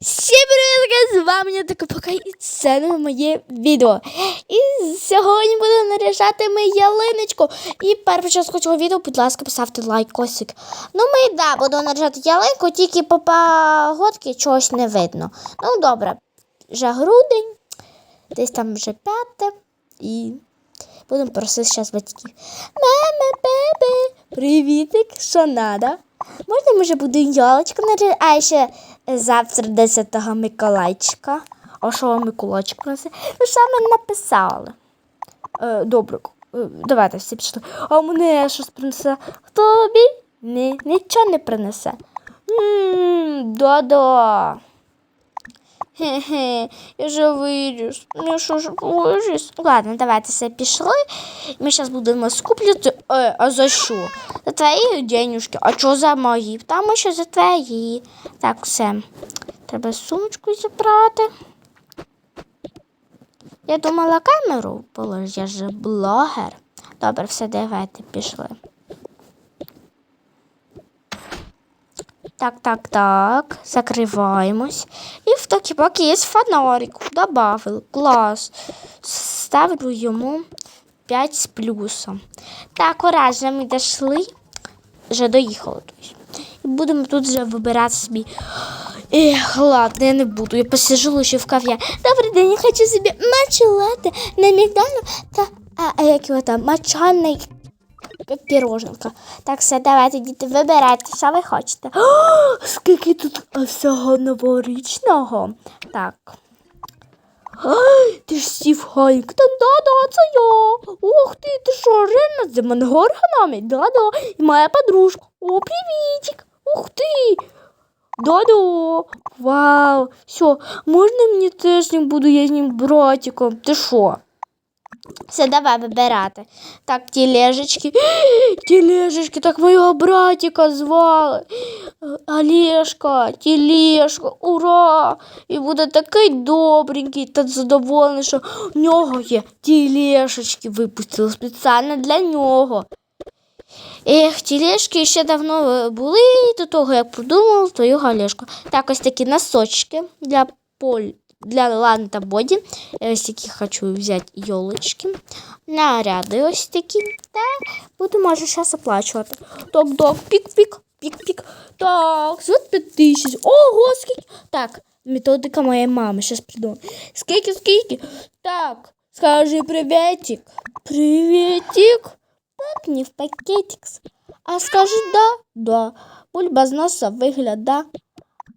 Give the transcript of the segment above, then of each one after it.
Всім привіт, з вами я така пока і це нове моє відео. І сьогодні буду наряжати ми ялиночку. І перший час цього відео, будь ласка, поставте лайкосик. Ну, ми да, буду наряжати ялинку, тільки по погодці чогось не видно. Ну, добре, вже грудень, десь там вже п'яте. І будемо просити зараз батьків. Мама, бебе, привітик, що надо? Можна, може, буду ялочку наряжати, а ще завтра 10 Миколайчика. А що вам Миколайчик несе? Що ми написали? Е, добре, е, давайте всі пішли. А мене щось принесе. Тобі? Ні, нічого не принесе. Ммм, да-да. Хе-хе, я же виріс. Ну що ж виріс? Ладно, давайте все пішли. Ми зараз будемо скуплювати. Е, а за що? За твої денюжки. А що за мої? Тому що за твої. Так, все. Треба сумочку забрати. Я думала камеру положити, я же блогер. Добре, все, давайте пішли. Так, так, так. Закриваємось. І в поки є фонарик. Добавили. Клас. Ставлю йому 5 з плюсом. Так, уразно ми дійшли. Вже доїхали. І будемо тут вже вибирати собі. Ех, ладно, я не буду. Я посижу лише в кав'я. Добрий день, я хочу собі мачелати на мігдальну та а, а як його там, мачаний піроженка. Так, все, давайте, діти, вибирайте, що ви хочете. О, скільки тут всього новорічного. Так. Ай, ти ж сів Хайк. Та да-да, це я. Ух ти, ти що, Рена з мангорганами? Да-да. І моя подружка. О, привітик. Ух ти. Да-да. Вау. Все, можна мені теж не буду я з ним братиком? Ти що? Все, давай вибирати. Так, тележечки. Тележечки, так моего братика звали. Олешка, тележка, ура! І буде такий добренький та задоволений, що в нього є тележечки випустили спеціально для нього. Ех, тележки ще давно були до того, як придумав твою галешку. Так, ось такі носочки для поль для Лани та Боді. Ось такі хочу взяти йолочки. Наряди ось такі. Та буду може зараз оплачувати. Так, так, пік-пік, пік-пік. Так, за 5 тисяч. Ого, скільки. Так, методика моєї мами, зараз придумаю. Скільки, скільки? Так, скажи приветик. Приветик. Пакни в пакетик. А скажи да, да. Бульба з носа вигляда.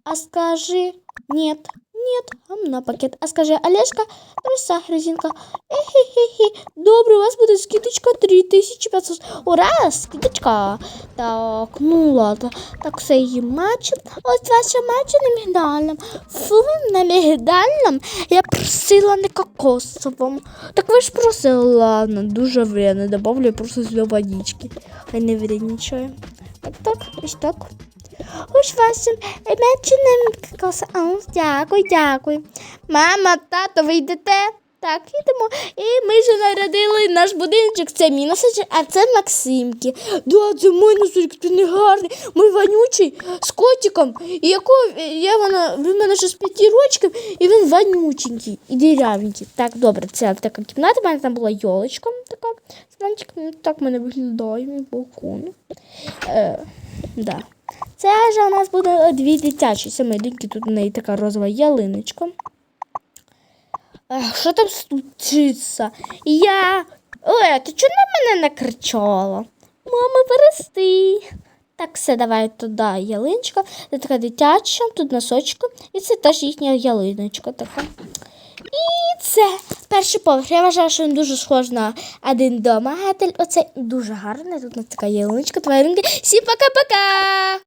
А скажи нет. Нет, а на пакет. А скажи, Олежка, труса резинка. Эхе-хе-хе. Добре, у вас буде скидочка 3500. Ура, скидочка. Так, ну ладно. Так, все її матч. Ось ваша матч на мігдальному. Фу, на мігдальному. Я просила не кокосовому. Так ви ж просили, ладно, дуже вредно. Добавлю просто сюди водички. Хай не вредничає. Так, так, ось так. Ось вашим меченим коса. Дякую, дякую. Мама, тато, ви йдете? Так, йдемо. І ми вже народили наш будиночок. Це мій а це Максимки. Да, це мій ти не гарний. Мій вонючий з котиком. І якого я вона, він мене ще з п'яти рочків, і він вонюченький і дірявенький. Так, добре, це така кімната. У мене там була йолочка така. Знаєте, так в мене виглядає мій балкон. Е, да. Це ж у нас буде дві дитячі самединки. Тут у неї така розова ялиночка. Ех, Що там случиться? Я. Ой, ти чого на мене накричала? Мама, перести. Так, все, давай туди ялиночка. Це така дитяча, тут носочка. І це теж їхня ялиночка така. І це перший поверх. Я вважаю, що він дуже схож на один домагатель. Оце дуже гарний. Тут у нас така ялиночка, тваринки. Всім пока-пока!